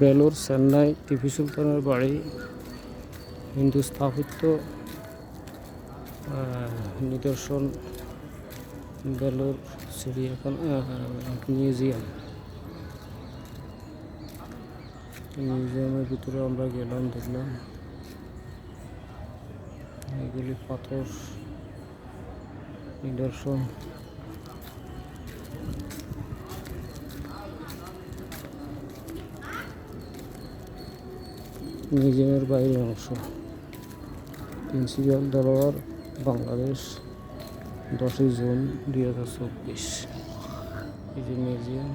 বেলুর চেন্নাই টিপু সুলতানের বাড়ি, হিন্দু স্থাপত্য নিদর্শন, বেলুর চিড়িয়াখানা মিউজিয়াম। মিউজিয়ামের ভিতরে আমরা গেলাম, দেখলাম এগুলি পাথর, নিদর্শন। মিউজিয়ামের বাইরের অংশ। প্রিন্সিপাল দরবার বাংলাদেশ, দশই জুন দুই হাজার চব্বিশ। এই যে মিউজিয়াম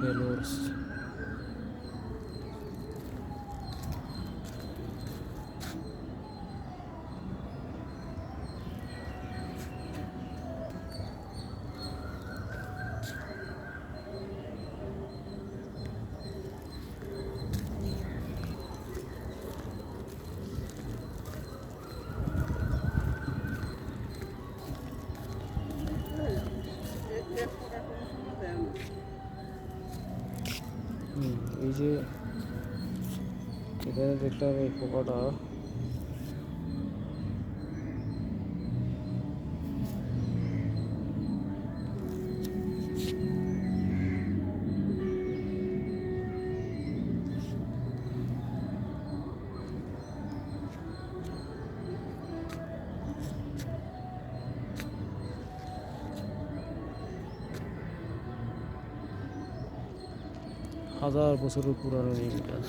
বেলুর এই যে এখানে দেখলাম এই পোকাটা হাজার বছরের পুরানো এই গাছ